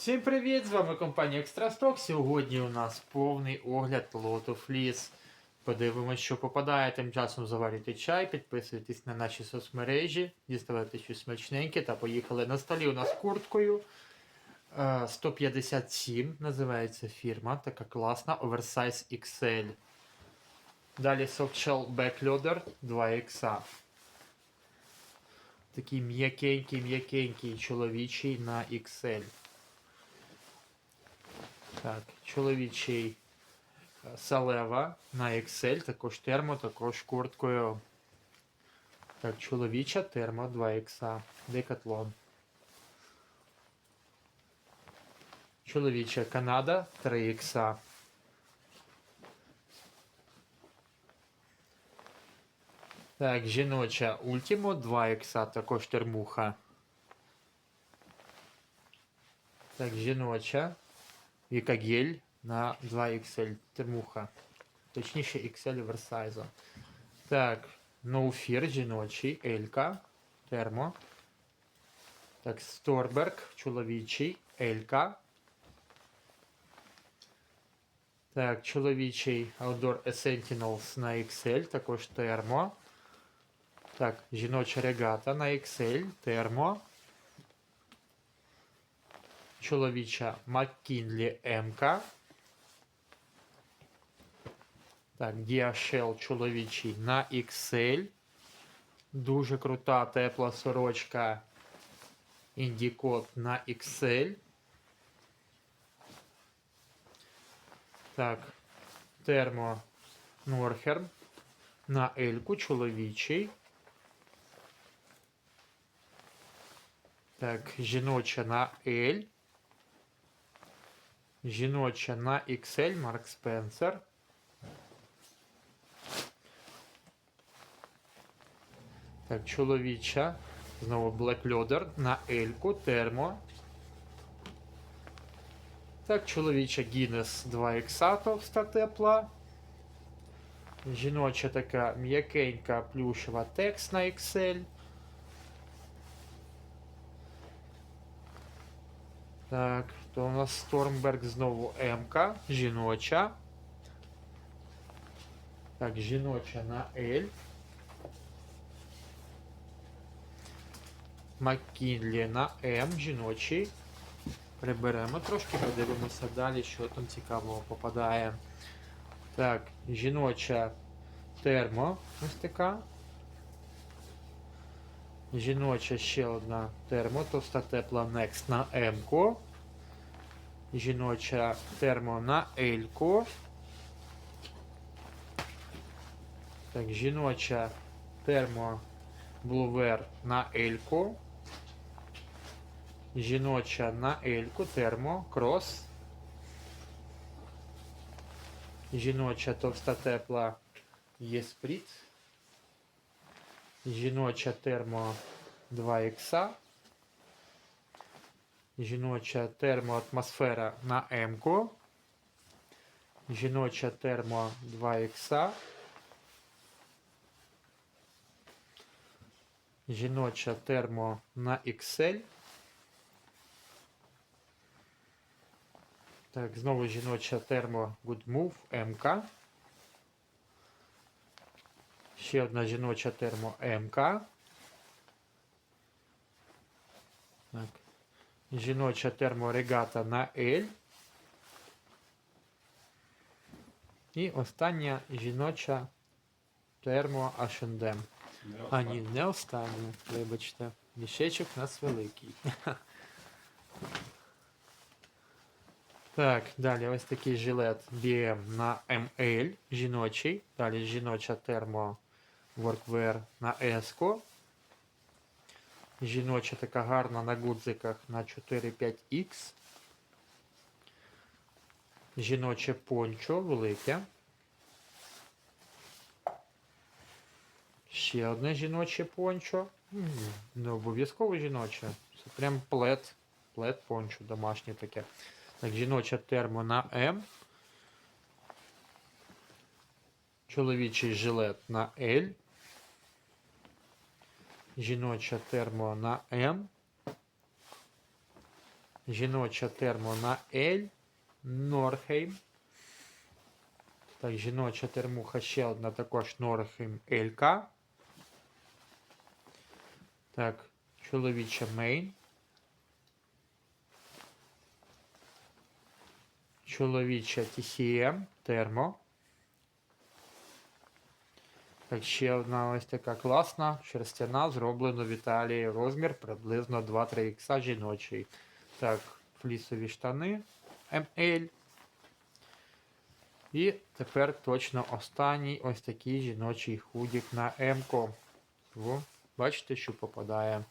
Всім привіт! З вами компанія Extrastock. Сьогодні у нас повний огляд лоту фліс. Подивимось, що попадає. Тим часом заварюйте чай, підписуйтесь на наші соцмережі, діставайте щось смачненьке та поїхали. На столі у нас курткою. Е, 157 називається фірма. Така класна. Oversize XL. Далі Softshell Backloader 2X. Такий м'якенький, м'якенький чоловічий на XL. Так, чоловічий е, Салева на XL, також термо, також курткою. Так, чоловіча термо 2X. Декатлон. Чоловіча Канада 3X. Так, жіноча Ultimo 2X, також термуха. Так, жіноча Віка Гель на 2XL термуха. Точніше XL оверсайзу. Так, Fear жіночий, Елька, термо. Так, Сторберг, чоловічий, Елька. Так, чоловічий Outdoor Sentinels на XL, також термо. Так, жіноча регата на XL, термо. Чоловіча McKinley МК. Так, DHL чоловічий на XL. Дуже крута тепла сорочка Індікот на XL. Так, термо Норхерм на Ельку чоловічий. Так, жіноча на L. Жіноча на XL Марк Спенсер. Так, чоловіча. Знову Black Loader на Ельку, термо. Так, чоловіча Guinness 2X товста тепла. Жіноча така м'якенька плюшева текст на XL. Так, то у нас Стормберг знову МК, жіноча. Так, жіноча на L. Маккінлі на М, жіночий. Приберемо трошки, подивимося далі, що там цікавого попадає. Так, жіноча термо. Ось така. Жіноча ще одна термо, товста тепла Next на М. Жіноча термо на L. Так, жіноча термо Блувер на L. Жіноча на L, термо, крос. Жіноча товста тепла Єспріт. Жіноча термо 2Х. Жіноча термоатмосфера на М. Жіноча термо 2Х. Жіноча термо на XL. Так, знову жіноча термо Good Move МК. Ще одна жіноча термо МК. Так. Жіноча терморегата на L. І остання жіноча термо H&M. А, ні, не остання, вибачте. Мішечок у нас великий. Так, далі ось такий жилет BM на ML, жіночий. Далі жіноча термо Workwear на S. Жіноча така гарна на гудзиках на 4-5X. Жіноче пончо велике. Ще одне жіноче пончо. Не обов'язково жіноче. Це прям плед. Плед пончо домашнє таке. Так, жіноча термо на М. Чоловічий жилет на L. Жіноча термо на М. Жіноча термо на L. Норхейм. Так, жіноча термуха ще одна також Норхейм ЛК. Так, чоловіча мейн. Чоловіча TCM термо. Ще одна ось така класна шерстяна, зроблена в Італії. Розмір приблизно 2-3 ікса жіночий. Так, флісові штани ML. І тепер точно останній ось такий жіночий худік на М-ко. Бачите, що попадає.